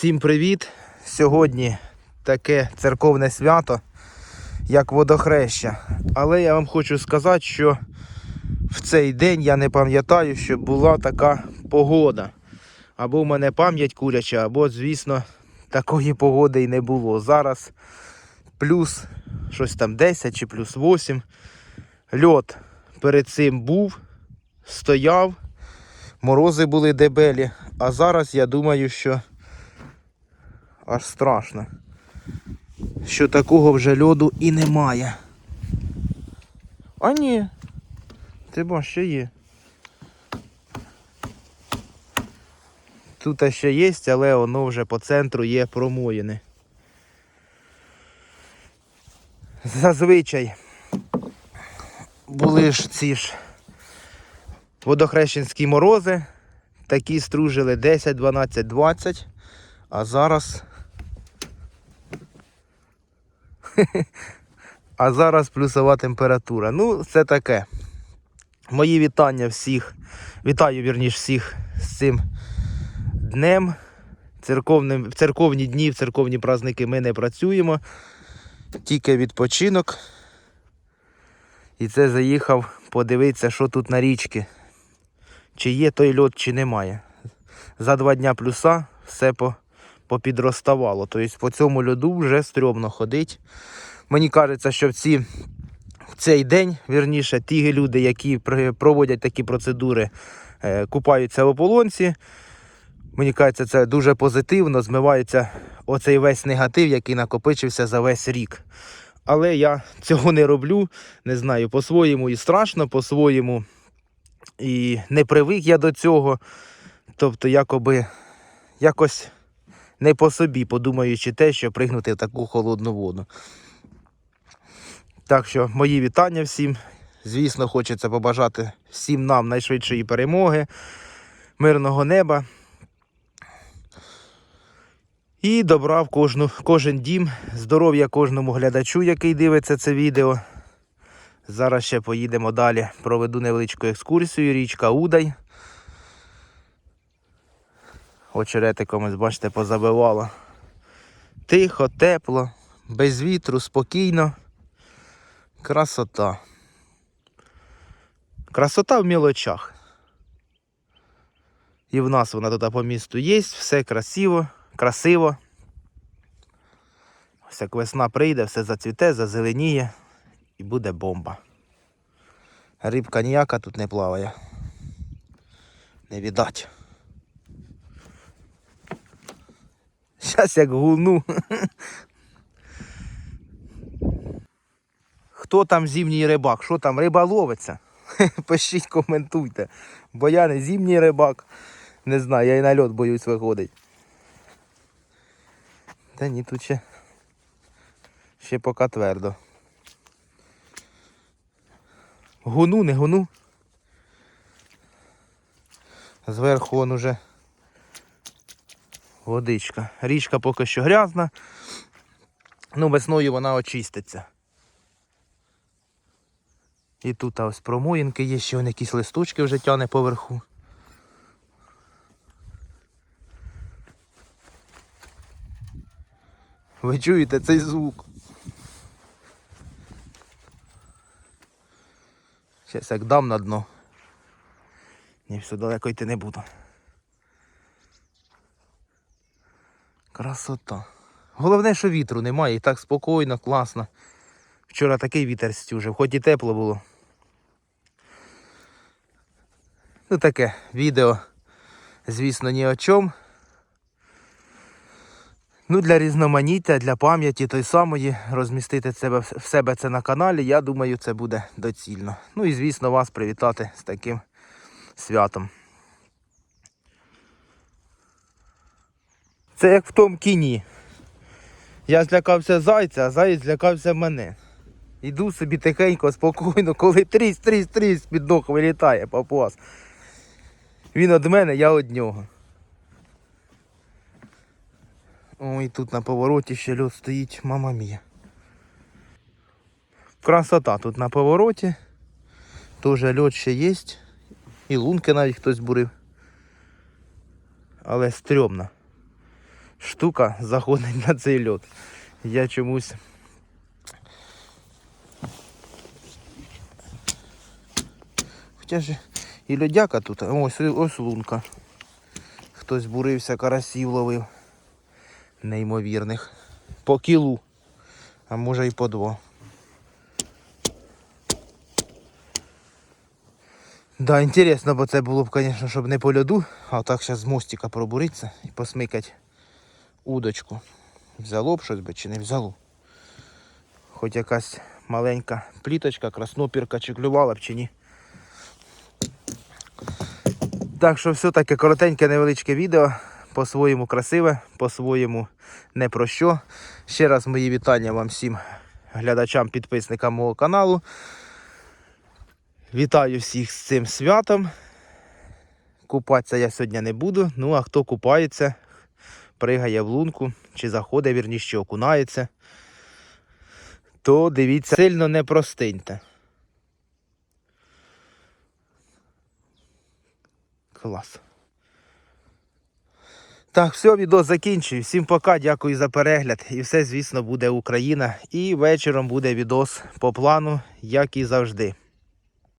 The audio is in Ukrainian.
Всім привіт! Сьогодні таке церковне свято, як водохреща. Але я вам хочу сказати, що в цей день я не пам'ятаю, що була така погода. Або в мене пам'ять куряча, або, звісно, такої погоди і не було. Зараз плюс щось там 10 чи плюс 8. Льот перед цим був, стояв, морози були дебелі. А зараз я думаю, що аж страшно. Що такого вже льоду і немає. А ні. Ти бачиш, ще є. Тут ще є, але воно вже по центру є промоїни. Зазвичай були ж ці ж водохрещенські морози. Такі стружили 10, 12, 20. А зараз. А зараз плюсова температура. Ну, це таке. Мої вітання всіх. Вітаю вірніш всіх з цим днем. Церковним, в церковні дні, в церковні праздники ми не працюємо. Тільки відпочинок. І це заїхав подивитися, що тут на річці. Чи є той льот, чи немає. За два дня плюса все по, попідрозставало. Тобто по цьому льоду вже стрьомно ходить. Мені кажеться, що в, ці, в цей день, вірніше, ті люди, які проводять такі процедури, е, купаються в ополонці. Мені кажеться, це дуже позитивно, змивається оцей весь негатив, який накопичився за весь рік. Але я цього не роблю. Не знаю, по-своєму і страшно, по-своєму і не привик я до цього. Тобто, якоби якось не по собі, подумаючи те, що пригнути в таку холодну воду. Так що, мої вітання всім. Звісно, хочеться побажати всім нам найшвидшої перемоги, мирного неба. І добра в кожну, кожен дім, здоров'я кожному глядачу, який дивиться це відео. Зараз ще поїдемо далі. Проведу невеличку екскурсію. Річка Удай. Очеретиком, бачите, позабивало. Тихо, тепло, без вітру, спокійно. Красота. Красота в мілочах. І в нас вона тут по місту є, все красиво, красиво. Ось як весна прийде, все зацвіте, зазеленіє і буде бомба. Рибка ніяка тут не плаває. Не віддать. Щас як гуну. Хто там зимній рибак? Що там риба ловиться? Пишіть, коментуйте. Бо я не зимній рибак. Не знаю, я і на льот боюсь виходить. Та ні, тут ще, ще поки твердо. Гуну, не гуну. Зверху он уже водичка. Річка поки що грязна. Ну, весною вона очиститься. І тут ось промоїнки є, ще якісь листочки вже тяне поверху. Ви чуєте цей звук? Зараз як дам на дно. Ні, все далеко йти не буду. Красота. Головне, що вітру немає, і так спокійно, класно. Вчора такий вітер стюжив, хоч і тепло було. Ну таке відео, звісно, ні о чому. Ну, для різноманіття, для пам'яті той самої, розмістити себе, в себе це на каналі, я думаю, це буде доцільно. Ну і звісно, вас привітати з таким святом. Це як в тому кіні. Я злякався зайця, а заєць злякався мене. Іду собі тихенько, спокійно, коли трісь, трісь, трісь під ног вилітає папуас. Він від мене, я від нього. Ой, тут на повороті ще льот стоїть, мама мія. Красота тут на повороті. Тоже льот ще є. І лунки навіть хтось бурив. Але стрьомно. Штука заходить на цей льот. Я чомусь. Хоча ж і льодяка тут, ось, ось лунка. Хтось бурився, карасів ловив. Неймовірних. По кілу. А може і по два. Да, інтересно, бо це було б, звісно, щоб не по льоду, а так зараз з мостика пробуритися і посмикати удочку. Взяло б щось би чи не взяло. Хоч якась маленька пліточка, краснопірка чи клювала б чи ні. Так що все таке коротеньке, невеличке відео. По-своєму красиве, по-своєму не про що. Ще раз мої вітання вам всім глядачам, підписникам мого каналу. Вітаю всіх з цим святом. Купатися я сьогодні не буду. Ну а хто купається, пригає в лунку чи заходить, вірніше, окунається, то дивіться, сильно не простиньте. Клас. Так, все, відео закінчую. Всім пока, дякую за перегляд. І все, звісно, буде Україна. І вечором буде відос по плану, як і завжди.